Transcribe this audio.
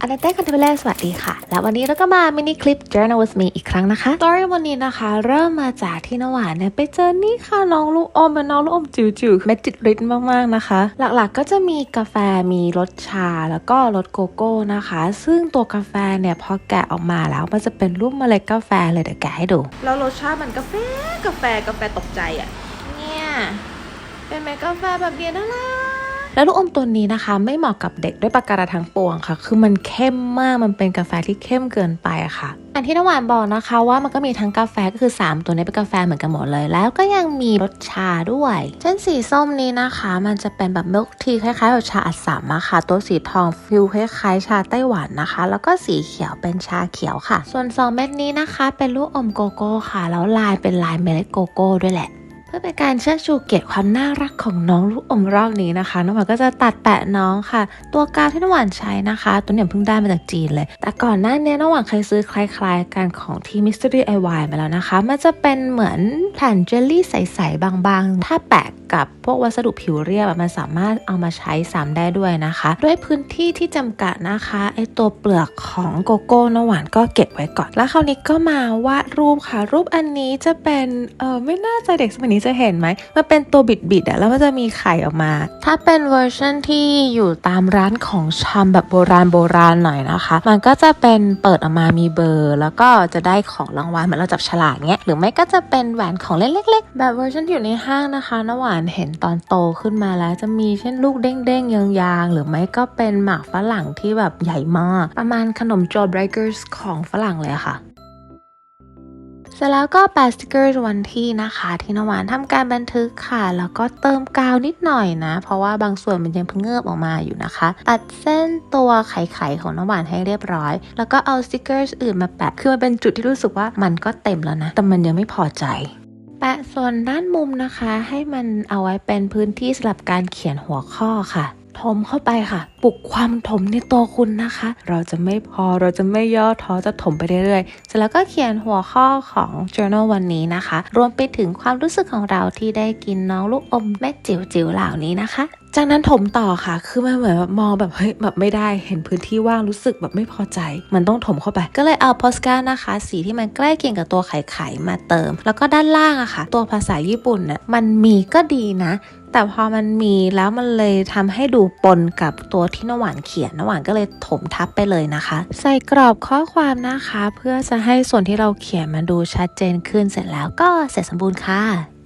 อันเต้คันเทเบเลสวัสดีค่ะ และวันนี้เราก็มามินิคลิป Journal with me อีกครั้งนะคะ story วันนี้นะคะ เริ่มมาจากที่นหวานเนี่ยไปเจอนี่ค่ะน้องลูกอมเป็นน้องลูกอมจิ๋วๆเม็ดจิตริดมากๆนะคะ หลักๆก็จะมีกาแฟมีรสชาแล้วก็รสโกโก้นะคะ ซึ่งตัวกาแฟเนี่ยพอแกะออกมาแล้วมันจะเป็นรูปเมล็ดกาแฟเลยเดี๋ยวแกะให้ดู แล้วรสชาติมันกาแฟกาแฟกาแฟตกใจอะเนี่ยเป็นเม็ดกาแฟแบบเดียน่ารัก แล้วลูกอมตัวนี้นะคะ ไม่เหมาะกับเด็กด้วยประการทั้งปวงค่ะ คือมันเข้มมากมันเป็นกาแฟที่เข้มเกินไปอะค่ะอันที่น้ำหวานบอกนะคะว่ามันก็มีทั้งกาแฟก็คือ 3 ตัวนี้เป็นกาแฟเหมือนกันหมดเลย แล้วก็ยังมีรสชาด้วยเช่นสีส้มนี้นะคะ มันจะเป็นแบบมิลค์ทีคล้ายๆกับชาอัดสามอะค่ะ ตัวสีทองฟิลคล้ายๆชาไต้หวันนะคะ แล้วก็สีเขียวเป็นชาเขียวค่ะ ส่วน 2 เม็ดนี้นะคะ เป็นลูกอมโกโก้ค่ะ แล้วลายเป็นลายเมล็ดโกโก้ด้วยแหละ เพื่อเป็นการเชิดชูเกียรติความน่ารักของน้องลูกอมรอบนี้นะคะน้องหวานก็จะตัดแปะน้องค่ะ ตัวกาวที่น้องหวานใช้นะคะ ตัวเนี่ยเพิ่งได้มาจากจีนเลย แต่ก่อนหน้านี้น้องหวานเคยซื้อคล้าย ๆ กันของที่ Mystery DIY มาแล้วนะคะ มันจะเป็นเหมือน แผ่นเจลลี่ใสๆบางๆ ถ้าแปะกับพวกวัสดุผิวเรียบมันสามารถเอามาใช้ซ้ำได้ด้วยนะคะ ด้วยพื้นที่ที่จำกัดนะคะไอตัวเปลือกของโกโก้น้อหวานก็เก็บไว้ก่อน แล้วคราวนี้ก็มาวาดรูปค่ะ รูปอันนี้จะเป็นเออไม่น่าจะเด็กสมัยนี้จะเห็นไหมมันเป็นตัวบิดๆอะแล้วมันจะมีไข่ออกมา ถ้าเป็นเวอร์ชันที่อยู่ตามร้านของชำแบบโบราณโบราณหน่อยนะคะ มันก็จะเป็นเปิดออกมามีเบอร์ แล้วก็จะได้ของรางวัลเหมือนเราจับฉลากเงี้ยหรือไม่ก็จะเป็นแหวนขของเล่นเล็ก ๆ แบบเวอร์ชันที่อยู่ในห้างนะคะน้ำหวานเห็นตอนโตขึ้นมาแล้วจะมีเช่นลูกเด้งๆยางๆ หรือไม่ก็เป็นหมากฝรั่งที่แบบใหญ่มาก ประมาณขนม jaw breakers ของฝรั่งเลยค่ะเสร็จแล้วก็แปะสติกเกอร์วันที่นะคะ ที่นวานทำการบันทึกค่ะ แล้วก็เติมกาวนิดหน่อยนะ เพราะว่าบางส่วนมันยังเพิ่งเงือบออกมาอยู่นะคะ ตัดเส้นตัวไข่ๆของนวานให้เรียบร้อย แล้วก็เอาสติกเกอร์อื่นมาแปะ คือมันเป็นจุดที่รู้สึกว่ามันก็เต็มแล้วนะ แต่มันยังไม่พอใจ แปะส่วนด้านมุมนะคะ ให้มันเอาไว้เป็นพื้นที่สำหรับการเขียนหัวข้อค่ะ ถมเข้าไปค่ะ ปลุกความถมในตัวคุณนะคะ เราจะไม่พอเราจะไม่ย่อท้อจะถมไปเรื่อยๆเสร็จแล้วก็เขียนหัวข้อของ journal วันนี้นะคะ รวมไปถึงความรู้สึกของเราที่ได้กินน้องลูกอมแม่จิ๋วๆเหล่านี้นะคะจากนั้นถมต่อค่ะ คือมันเหมือนแบบมองแบบเฮ้ยแบบไม่ได้เห็นพื้นที่ว่างรู้สึกแบบไม่พอใจ มันต้องถมเข้าไป ก็เลยเอาโพสการ์นะคะ สีที่มันใกล้เคียงกับตัวไข่ไข่มาเติม แล้วก็ด้านล่างอะค่ะ ตัวภาษาญี่ปุ่นน่ะมันมีก็ดีนะแต่พอมันมีแล้วมันเลยทำให้ดูปนกับตัวที่นหวานเขียนนหวานก็เลยถมทับไปเลยนะคะ ใส่กรอบข้อความนะคะ เพื่อจะให้ส่วนที่เราเขียนมันดูชัดเจนขึ้นเสร็จแล้วก็เสร็จสมบูรณ์ค่ะ